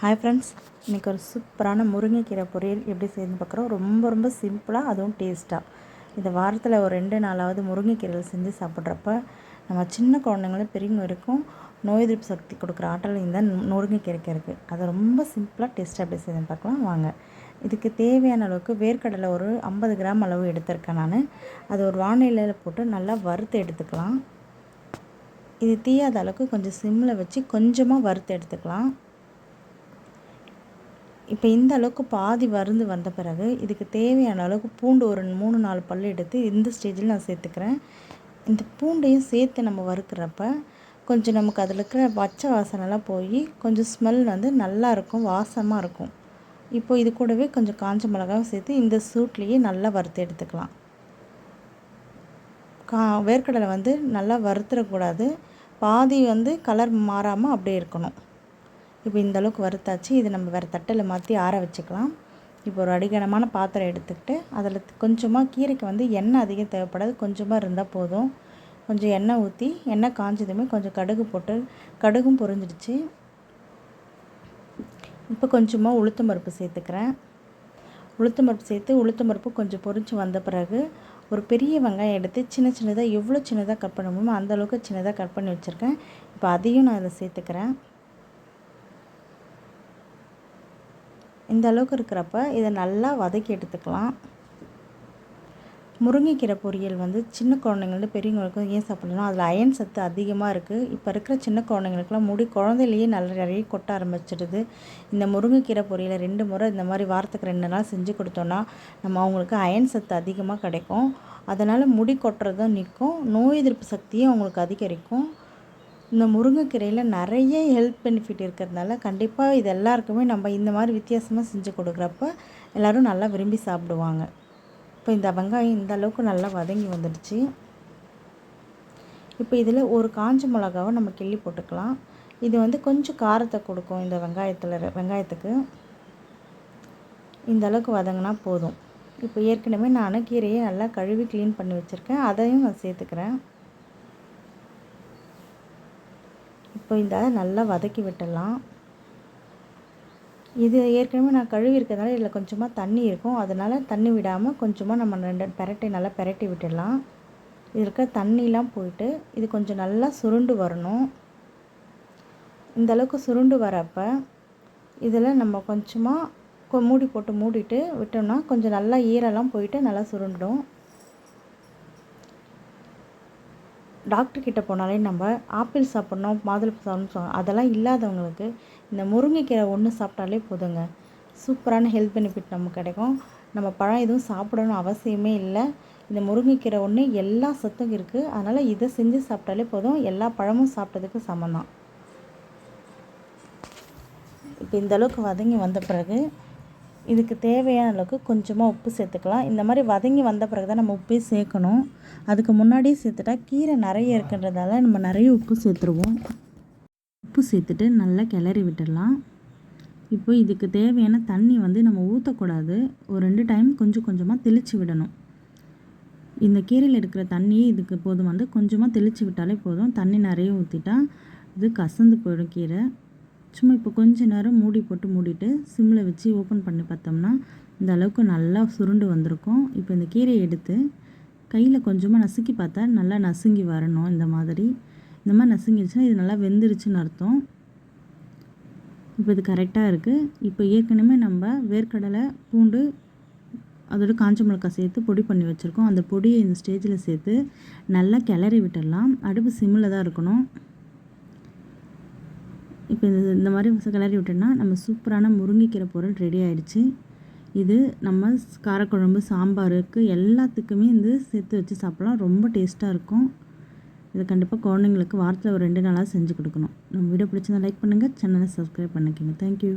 Hi friends இன்றைக்கி ஒரு சூப்பரான முருங்கைக்கீரை பொரியல் எப்படி செய்யணும்னு பார்க்குறோம். ரொம்ப ரொம்ப சிம்பிளாக அதுவும் டேஸ்ட்டாக இந்த வாரத்தில் ஒரு ரெண்டு நாளாவது முருங்கைக்கீரையில் செஞ்சு சாப்பிட்றப்ப நம்ம சின்ன குழந்தைங்களும் பெரியவங்க வரைக்கும் நோய் எதிர்ப்பு சக்தி கொடுக்குற ஆற்றல் இந்த முருங்கைக்கீரைக்கு இருக்குது அதை ரொம்ப சிம்பிளாக டேஸ்ட்டாக எப்படி செய்யணும்னு பார்க்கலாம். வாங்க. இதுக்கு தேவையான அளவுக்கு வேர்க்கடலை ஒரு ஐம்பது கிராம் அளவு எடுத்திருக்கேன் நான். அது ஒரு வானிலையில் போட்டு நல்லா வறுத்து எடுத்துக்கலாம். இது தீயாத அளவுக்கு கொஞ்சம் சிம்மில் வச்சு கொஞ்சமாக வறுத்து எடுத்துக்கலாம். இப்போ இந்த அளவுக்கு பாதி வருந்து வந்த பிறகு இதுக்கு தேவையான அளவுக்கு பூண்டு ஒரு மூணு நாலு பல் எடுத்து இந்த ஸ்டேஜில் நான் சேர்த்துக்கிறேன். இந்த பூண்டையும் சேர்த்து நம்ம வறுக்கிறப்ப கொஞ்சம் நமக்கு அதில் இருக்கிற பச்சை வாசனைலாம் போய் கொஞ்சம் ஸ்மெல் வந்து நல்லா இருக்கும் வாசமாக இருக்கும். இப்போ இது கூடவே கொஞ்சம் காஞ்ச மிளகாவும் சேர்த்து இந்த சூட்லேயே நல்லா வறுத்து எடுத்துக்கலாம். கா வேர்க்கடலை வந்து நல்லா வறுத்துடக்கூடாது பாதி வந்து கலர் மாறாமல் அப்படியே இருக்கணும். இப்போ இந்த அளவுக்கு வறுத்தாச்சு இது நம்ம வேறு தட்டில் மாற்றி ஆற வச்சுக்கலாம். இப்போ ஒரு அடிகனமான பாத்திரம் எடுத்துக்கிட்டு அதில் கொஞ்சமாக கீரைக்கு வந்து எண்ணெய் அதிகம் தேவைப்படாது கொஞ்சமாக இருந்தால் போதும். கொஞ்சம் எண்ணெய் ஊற்றி எண்ணெய் காஞ்சதுமே கொஞ்சம் கடுகு போட்டு கடுகும் பொரிஞ்சிடுச்சு. இப்போ கொஞ்சமாக உளுத்தம் பருப்பு சேர்த்துக்கிறேன். உளுத்தம் பருப்பு சேர்த்து உளுத்தம் பருப்பு கொஞ்சம் பொரிஞ்சு வந்த பிறகு ஒரு பெரிய வெங்காயம் எடுத்து சின்ன சின்னதாக எவ்வளோ சின்னதாக கட் பண்ண முடியுமோ அந்தளவுக்கு சின்னதாக கட் பண்ணி வச்சுருக்கேன். இப்போ அதையும் நான் அதில் சேர்த்துக்கிறேன். இந்த அளவுக்கு இருக்கிறப்ப இதை நல்லா வதக்கி எடுத்துக்கலாம். முருங்கைக்கீரை பொரியல் வந்து சின்ன குழந்தைங்கள்ட்ட பெரியவங்களுக்கும் ஏன் சாப்பிடணும் அதில் அயன் சத்து அதிகமாக இருக்குது இப்போ இருக்கிற சின்ன குழந்தைங்களுக்குலாம் முடி குழந்தையிலேயே நல்ல நிறைய கொட்ட ஆரம்பிச்சிடுது. இந்த முருங்கைக்கீரை பொரியலை ரெண்டு முறை இந்த மாதிரி வாரத்துக்கு ரெண்டு நாள் செஞ்சு கொடுத்தோன்னா நம்ம அவங்களுக்கு அயன் சத்து அதிகமாக கிடைக்கும். அதனால் முடி கொட்டுறதும் நிற்கும். நோய் எதிர்ப்பு சக்தியும் அவங்களுக்கு அதிகரிக்கும். இந்த முருங்கைக்கீரையில் நிறைய ஹெல்த் பெனிஃபிட் இருக்கிறதுனால கண்டிப்பாக இது எல்லாருக்குமே நம்ம இந்த மாதிரி வித்தியாசமாக செஞ்சு கொடுக்குறப்ப எல்லோரும் நல்லா விரும்பி சாப்பிடுவாங்க. இப்போ இந்த வெங்காயம் இந்த அளவுக்கு நல்லா வதங்கி வந்துடுச்சு. இப்போ இதில் ஒரு காஞ்ச மிளகாவை நம்ம கிள்ளி போட்டுக்கலாம். இது வந்து கொஞ்சம் காரத்தை கொடுக்கும் இந்த வெங்காயத்தில் வெங்காயத்துக்கு. இந்த அளவுக்கு வதங்கினா போதும். இப்போ ஏற்கனவே நான் கீரையை நல்லா கழுவி க்ளீன் பண்ணி வச்சுருக்கேன். அதையும் நான் சேர்த்துக்கிறேன். இப்போ இந்த நல்லா வதக்கி விட்டுடலாம். இது ஏற்கனவே நான் கழுவி இருக்கிறதுனால இதில் கொஞ்சமாக தண்ணி இருக்கும். அதனால் தண்ணி விடாமல் கொஞ்சமாக நம்ம ரெண்டு பெரட்டை நல்லா பெரட்டி விட்டுடலாம். இது இருக்க தண்ணிலாம் போயிட்டு இது கொஞ்சம் நல்லா சுருண்டு வரணும். இந்தளவுக்கு சுருண்டு வரப்போ இதில் நம்ம கொஞ்சமாக மூடி போட்டு மூடிட்டு விட்டோம்னா கொஞ்சம் நல்லா ஈரெல்லாம் போயிட்டு நல்லா சுருண்டும். டாக்டர்கிட்ட போனாலே நம்ம ஆப்பிள் சாப்பிட்ணும் மாதுளை சாப்பிட்ணும் சொல்லுவோம் அதெல்லாம் இல்லாதவங்களுக்கு இந்த முருங்கைக்கீரை ஒன்று சாப்பிட்டாலே போதுங்க. சூப்பரான ஹெல்த் பெனிஃபிட் நமக்கு கிடைக்கும். நம்ம பழம் எதுவும் சாப்பிடணும் அவசியமே இல்லை. இந்த முருங்கைக்கீரை ஒன்று எல்லா சத்தும் இருக்குது அதனால் இதை செஞ்சு சாப்பிட்டாலே போதும். எல்லா பழமும் சாப்பிட்டதுக்கு சமம் தான் இப்போ இந்த அளவுக்கு வதங்கி வந்த பிறகு இதுக்கு தேவையான அளவுக்கு கொஞ்சமாக உப்பு சேர்த்துக்கலாம். இந்த மாதிரி வதங்கி வந்த பிறகு தான் நம்ம உப்பே சேர்க்கணும். அதுக்கு முன்னாடியே சேர்த்துட்டா கீரை நிறைய இருக்குன்றதால நம்ம நிறைய உப்பு சேர்த்துருவோம். உப்பு சேர்த்துட்டு நல்லா கிளறி விட்டுடலாம். இப்போ இதுக்கு தேவையான தண்ணி வந்து நம்ம ஊற்றக்கூடாது ஒரு ரெண்டு டைம் கொஞ்சம் கொஞ்சமாக தெளித்து விடணும். இந்த கீரையில் இருக்கிற தண்ணியே இதுக்கு போதும் வந்து கொஞ்சமாக தெளித்து விட்டாலே போதும். தண்ணி நிறைய ஊற்றிட்டா இது கசந்து போயிடும் கீரை. சும்மா இப்போ கொஞ்ச நேரம் மூடி போட்டு மூடிட்டு சிம்மில் வச்சு ஓப்பன் பண்ணி பார்த்தோம்னா இந்த அளவுக்கு நல்லா சுருண்டு வந்திருக்கும். இப்போ இந்த கீரையை எடுத்து கையில் கொஞ்சமாக நசுக்கி பார்த்தா நல்லா நசுங்கி வரணும் இந்த மாதிரி. இந்த மாதிரி நசுங்கிடுச்சுன்னா இது நல்லா வெந்துருச்சுன்னு அர்த்தம். இப்போ இது கரெக்டாக இருக்குது இப்போ ஏற்கனவே நம்ம வேர்க்கடலை பூண்டு அதோட காஞ்ச மிளகாய் சேர்த்து பொடி பண்ணி வச்சுருக்கோம். அந்த பொடியை இந்த ஸ்டேஜில் சேர்த்து நல்லா கிளறி விட்டுடலாம். அடுப்பு சிம்மில் தான் இருக்கணும். இப்போ இந்த இந்த மாதிரி கிளறி விட்டோன்னா நம்ம சூப்பரான முருங்கைக்கீரை பொருள் ரெடி ஆகிடுச்சு இது நம்ம காரக்குழம்பு சாம்பாருக்கு எல்லாத்துக்குமே வந்து சேர்த்து வச்சு சாப்பிட்லாம். ரொம்ப டேஸ்ட்டாக இருக்கும். இது கண்டிப்பாக குழந்தைங்களுக்கு வாரத்தில் ஒரு ரெண்டு நாளாக செஞ்சு கொடுக்கணும். நம்ம வீடியோ பிடிச்சிருந்தா லைக் பண்ணுங்கள் சேனலை சப்ஸ்கிரைப் பண்ணிக்கோங்க. தேங்க்யூ